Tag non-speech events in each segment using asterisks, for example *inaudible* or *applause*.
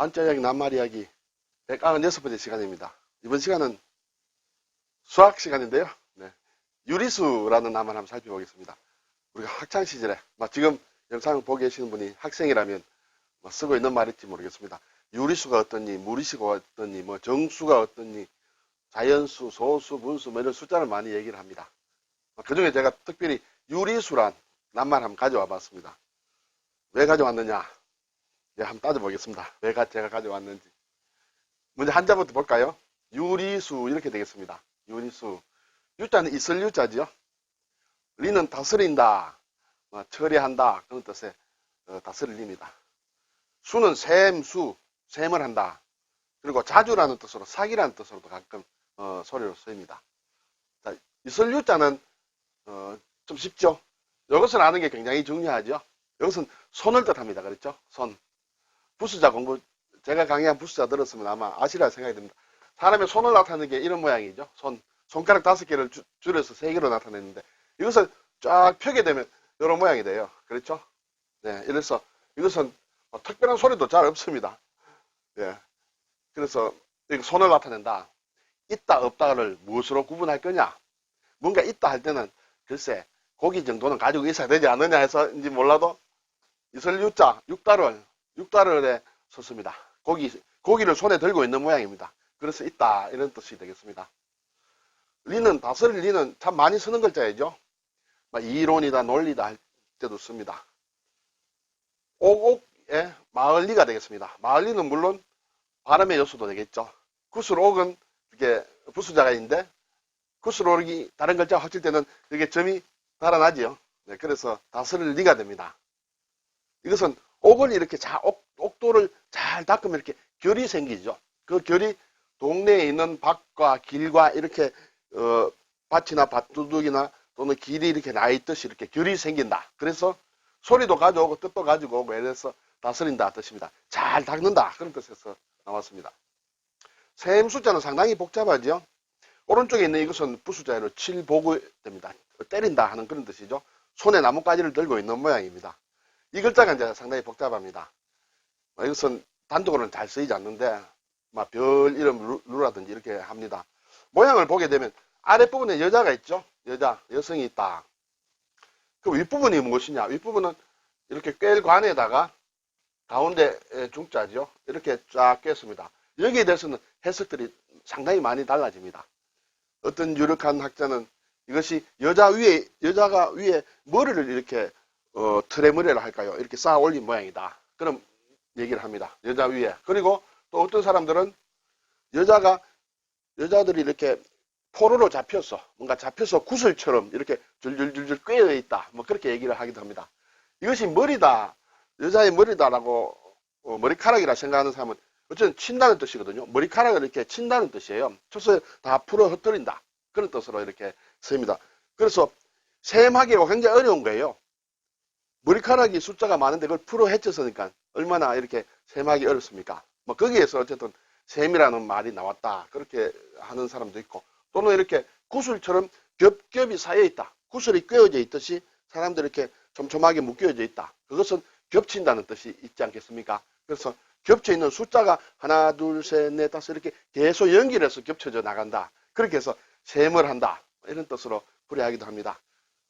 한자 이야기 낱말 이야기 196번째 시간입니다. 이번 시간은 수학 시간인데요. 네. 유리수라는 낱말 한번 살펴보겠습니다. 우리가 학창 시절에 뭐 지금 영상을 보고 계시는 분이 학생이라면 뭐 쓰고 있는 말일지 모르겠습니다. 유리수가 어떻니, 무리수가 어떻니, 뭐 정수가 어떻니, 자연수, 소수, 분수 뭐 이런 숫자를 많이 얘기를 합니다. 그 중에 제가 특별히 유리수란 낱말 한번 가져와 봤습니다. 왜 가져왔느냐? 네, 한번 따져보겠습니다. 왜 가- 제가 가져왔는지. 먼저 한자부터 볼까요? 유리수 이렇게 되겠습니다. 유리수. 유자는 있을 유자지요. 리는 다스린다, 뭐 처리한다 그런 뜻의 어, 다스릴입니다. 수는 샘 수, 샘을 한다. 그리고 자주라는 뜻으로 사기라는 뜻으로도 가끔 어, 소리로 쓰입니다. 자, 있을 유자는 어, 좀 쉽죠. 이것을 아는 게 굉장히 중요하죠. 이것은 손을 뜻합니다. 그렇죠? 손. 부수자 공부, 제가 강의한 부수자 들었으면 아마 아시리라 생각이 듭니다. 사람의 손을 나타내는 게 이런 모양이죠. 손. 손가락 다섯 개를 주- 줄여서 세 개로 나타내는데 이것을 쫙 펴게 되면 이런 모양이 돼요. 그렇죠? 네. 이래서 이것은 뭐 특별한 소리도 잘 없습니다. 예. 그래서 손을 나타낸다. 있다, 없다를 무엇으로 구분할 거냐? 뭔가 있다 할 때는 글쎄 고기 정도는 가지고 있어야 되지 않느냐 해서인지 몰라도 이슬 유자, 육달을, 육달을에 썼습니다. 고기, 고기를 손에 들고 있는 모양입니다. 그래서 있다, 이런 뜻이 되겠습니다. 리는, 다스릴 리는 참 많이 쓰는 글자이죠. 막 이론이다, 논리다 할 때도 씁니다. 옥옥의 마을리가 되겠습니다. 마을리는 물론 발음의 요소도 되겠죠. 구슬옥은 이게 부수자가 있는데 구슬옥이 다른 글자가 합칠 때는 이게 점이 달아나지요. 네, 그래서 다스릴 리가 됩니다. 이것은 옥을 이렇게 자, 옥, 옥도를 잘 닦으면 이렇게 결이 생기죠. 그 결이 동네에 있는 밭과 길과 이렇게 어, 밭이나 밭두둑이나 또는 길이 이렇게 나 있듯이 이렇게 결이 생긴다. 그래서 소리도 가져오고 뜻도 가지고 오고 이래서 다스린다 뜻입니다. 잘 닦는다 그런 뜻에서 나왔습니다. 셈 숫자는 상당히 복잡하죠. 오른쪽에 있는 이것은 부수자로 칠보고 됩니다. 때린다 하는 그런 뜻이죠. 손에 나뭇가지를 들고 있는 모양입니다. 이 글자가 이제 상당히 복잡합니다. 어, 이것은 단독으로는 잘 쓰이지 않는데, 막 별 이름 루- 루라든지 이렇게 합니다. 모양을 보게 되면 아랫부분에 여자가 있죠? 여자, 여성이 있다. 그 윗부분이 무엇이냐? 윗부분은 이렇게 꿰관에다가 가운데 중자죠? 이렇게 쫙 꿰습니다. 여기에 대해서는 해석들이 상당히 많이 달라집니다. 어떤 유력한 학자는 이것이 여자 위에, 여자가 위에 머리를 이렇게 어, 트레머리를 할까요? 이렇게 쌓아 올린 모양이다. 그런 얘기를 합니다. 여자 위에. 그리고 또 어떤 사람들은 여자가, 여자들이 이렇게 포로로 잡혀서, 뭔가 잡혀서 구슬처럼 이렇게 줄줄줄줄 꿰어 있다. 뭐 그렇게 얘기를 하기도 합니다. 이것이 머리다, 여자의 머리다라고, 어, 머리카락이라 생각하는 사람은 어쨌든 친다는 뜻이거든요. 머리카락을 이렇게 친다는 뜻이에요. 쳐서 다 풀어 흩뜨린다. 그런 뜻으로 이렇게 쓰입니다. 그래서 셈하기가 굉장히 어려운 거예요. 머리카락이 숫자가 많은데 그걸 풀어 헤쳐서니까 얼마나 이렇게 셈하기 어렵습니까? 뭐 거기에서 어쨌든 셈이라는 말이 나왔다. 그렇게 하는 사람도 있고 또는 이렇게 구슬처럼 겹겹이 쌓여 있다. 구슬이 꿰어져 있듯이 사람들이 이렇게 촘촘하게 묶여져 있다. 그것은 겹친다는 뜻이 있지 않겠습니까? 그래서 겹쳐 있는 숫자가 하나, 둘, 셋, 넷, 다섯 이렇게 계속 연결해서 겹쳐져 나간다. 그렇게 해서 셈을 한다. 이런 뜻으로 풀이하기도 합니다.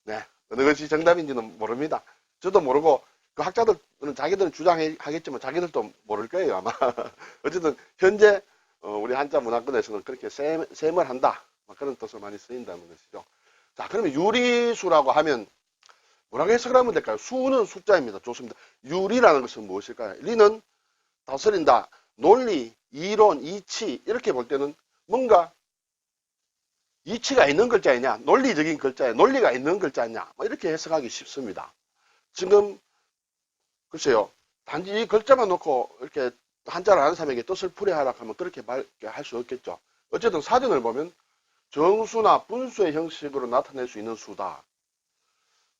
네. 어느 것이 정답인지는 모릅니다. 저도 모르고 그 학자들은 자기들은 주장하겠지만 자기들도 모를 거예요 아마. *laughs* 어쨌든 현재 어, 우리 한자 문화권에서는 그렇게 셈, 셈을 한다. 뭐 그런 뜻으로 많이 쓰인다는 것이죠. 자 그러면 유리수라고 하면 뭐라고 해석을 하면 될까요? 수는 숫자입니다. 좋습니다. 유리라는 것은 무엇일까요? 리는 다스린다. 논리, 이론, 이치 이렇게 볼 때는 뭔가 이치가 있는 글자이냐, 논리적인 글자야, 논리가 있는 글자냐, 뭐 이렇게 해석하기 쉽습니다. 지금 글쎄요, 단지 이 글자만 놓고 이렇게 한자를 아는 사람에게 뜻을 풀이하라 하면 그렇게 할 수 없겠죠. 어쨌든 사전을 보면 정수나 분수의 형식으로 나타낼 수 있는 수다.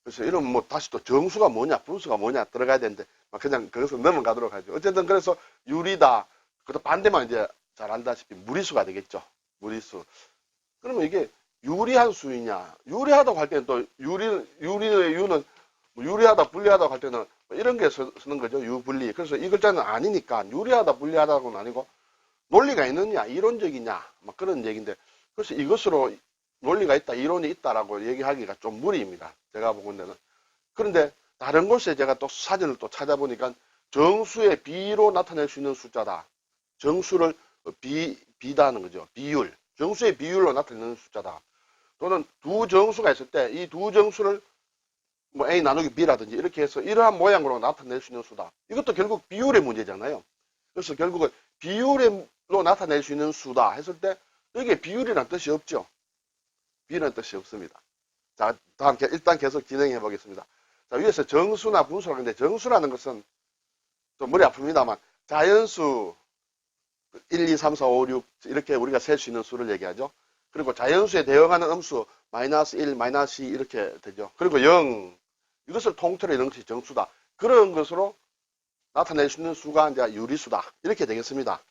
그래서 이런 뭐 다시 또 정수가 뭐냐, 분수가 뭐냐 들어가야 되는데 막 그냥 그것을 넘어가도록 하죠. 어쨌든 그래서 유리다. 그또 반대만 이제 잘 안다시피 무리수가 되겠죠. 무리수. 그러면 이게 유리한 수이냐? 유리하다고 할 때는 또 유리 유리의 유는 뭐 유리하다 불리하다고 할 때는 뭐 이런 게 써- 쓰는 거죠. 유불리. 그래서 이 글자는 아니니까 유리하다 불리하다고는 아니고 논리가 있느냐 이론적이냐 막 그런 얘기인데 그래서 이것으로 논리가 있다 이론이 있다라고 얘기하기가 좀 무리입니다. 제가 보건대는 그런데 다른 곳에 제가 또 사진을 또 찾아보니까 정수의 비로 나타낼 수 있는 숫자다. 정수를 비 비다는 거죠. 비율. 정수의 비율로 나타내는 숫자다. 또는 두 정수가 있을 때 이 두 정수를 뭐 A 나누기 B라든지 이렇게 해서 이러한 모양으로 나타낼 수 있는 수다. 이것도 결국 비율의 문제잖아요. 그래서 결국은 비율로 나타낼 수 있는 수다 했을 때 여기에 비율이란 뜻이 없죠. 비율이란 뜻이 없습니다. 자, 다음 게- 일단 계속 진행해 보겠습니다. 자, 위에서 정수나 분수라고 하는데 정수라는 것은 좀 머리 아픕니다만 자연수 1, 2, 3, 4, 5, 6 이렇게 우리가 셀 수 있는 수를 얘기하죠. 그리고 자연수에 대응하는 음수 마이너스 1, 마이너스 2 이렇게 되죠. 그리고 0 이것을 통틀어 이런 것이 정수다. 그런 것으로 나타낼 수 있는 수가 이제 유리수다. 이렇게 되겠습니다.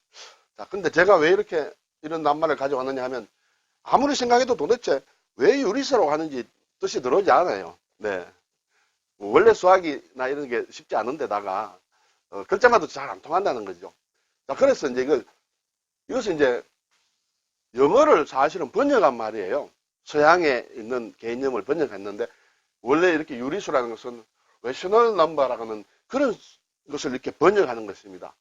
자, 근데 제가 왜 이렇게 이런 낱말을 가져왔느냐 하면 아무리 생각해도 도대체 왜 유리수라고 하는지 뜻이 들어오지 않아요. 네. 뭐 원래 수학이나 이런 게 쉽지 않은데다가 어, 글자마도 잘안 통한다는 거죠. 자, 그래서 이제 이걸 이것은 이제 영어를 사실은 번역한 말이에요. 서양에 있는 개념을 번역했는데 원래 이렇게 유리수라는 것은 rational number라고 하는 그런 것을 이렇게 번역하는 것입니다.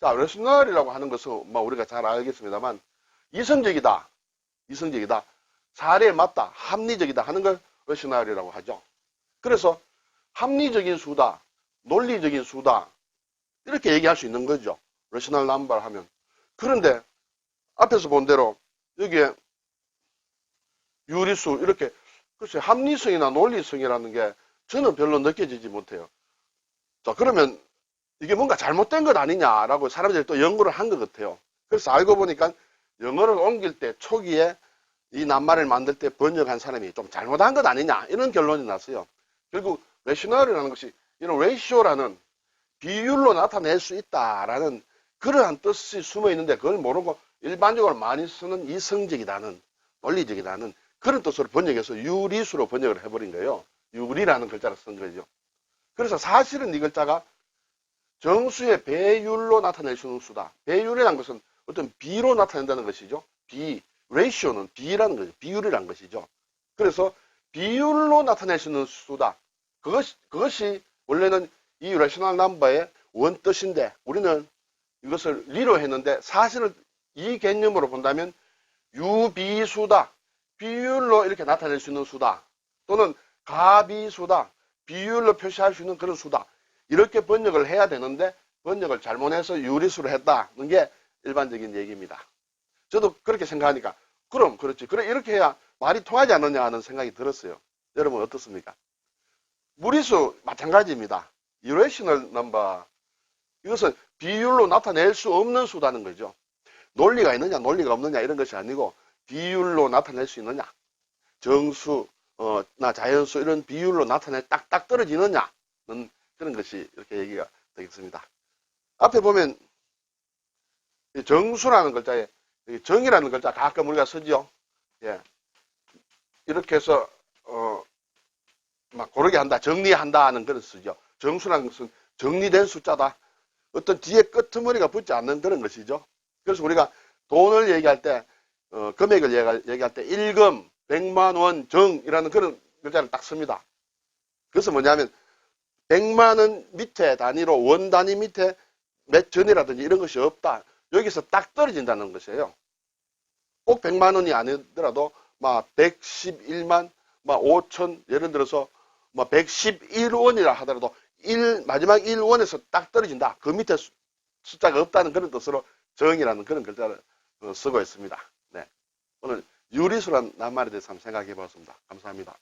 자, rational이라고 하는 것은 뭐 우리가 잘 알겠습니다만 이성적이다, 이성적이다, 사례에 맞다, 합리적이다 하는 걸 rational이라고 하죠. 그래서 합리적인 수다, 논리적인 수다 이렇게 얘기할 수 있는 거죠. rational number 하면. 그런데 앞에서 본 대로 여기에 유리수 이렇게 글쎄 합리성이나 논리성이라는 게 저는 별로 느껴지지 못해요. 자 그러면 이게 뭔가 잘못된 것 아니냐라고 사람들이 또 연구를 한 것 같아요. 그래서 알고 보니까 영어를 옮길 때 초기에 이 낱말을 만들 때 번역한 사람이 좀 잘못한 것 아니냐 이런 결론이 났어요. 결국 레시널이라는 것이 이런 레이쇼라는 비율로 나타낼 수 있다라는 그러한 뜻이 숨어 있는데 그걸 모르고 일반적으로 많이 쓰는 이성적이다는 논리적이다는 그런 뜻으로 번역해서 유리수로 번역을 해버린 거예요. 유리라는 글자를 쓴 거죠. 그래서 사실은 이 글자가 정수의 배율로 나타낼 수 있는 수다. 배율이라는 것은 어떤 비로 나타낸다는 것이죠. 비, 레이쇼는 비라는 거죠. 비율이라는 것이죠. 그래서 비율로 나타낼 수 있는 수다. 그것이, 그것이 원래는 이 레셔널 넘버의 원뜻인데 우리는 이것을 리로 했는데 사실은 이 개념으로 본다면 유비수다. 비율로 이렇게 나타낼 수 있는 수다. 또는 가비수다. 비율로 표시할 수 있는 그런 수다. 이렇게 번역을 해야 되는데 번역을 잘못해서 유리수로 했다는 게 일반적인 얘기입니다. 저도 그렇게 생각하니까 그럼 그렇지. 그래 이렇게 해야 말이 통하지 않느냐 하는 생각이 들었어요. 여러분 어떻습니까? 무리수 마찬가지입니다. irrational number 이것은 비율로 나타낼 수 없는 수다는 거죠. 논리가 있느냐 논리가 없느냐 이런 것이 아니고 비율로 나타낼 수 있느냐 정수 어, 나 자연수 이런 비율로 나타내 딱딱 떨어지느냐는 그런 것이 이렇게 얘기가 되겠습니다. 앞에 보면 이 정수라는 글자에 이 정이라는 글자 가끔 우리가 쓰죠. 예. 이렇게 해서 어, 막 고르게 한다, 정리한다 하는 그런 쓰죠. 정수라는 것은 정리된 숫자다. 어떤 뒤에 끄트머리가 붙지 않는 그런 것이죠. 그래서 우리가 돈을 얘기할 때, 어, 금액을 얘기할, 얘기할 때, 일금, 백만 원, 정이라는 그런 글자를 딱 씁니다. 그래서 뭐냐면, 백만 원 밑에 단위로 원 단위 밑에 몇 전이라든지 이런 것이 없다. 여기서 딱 떨어진다는 것이에요. 꼭 100만 원이 아니더라도 막 111만 막 5천 예를 들어서 뭐 111원이라 하더라도 1 마지막 1원에서 딱 떨어진다. 그 밑에 수- 숫자가 없다는 그런 뜻으로 정이라는 그런 글자를 어, 쓰고 있습니다. 네. 오늘 유리수란 낱말에 대해서 한번 생각해 보았습니다. 감사합니다.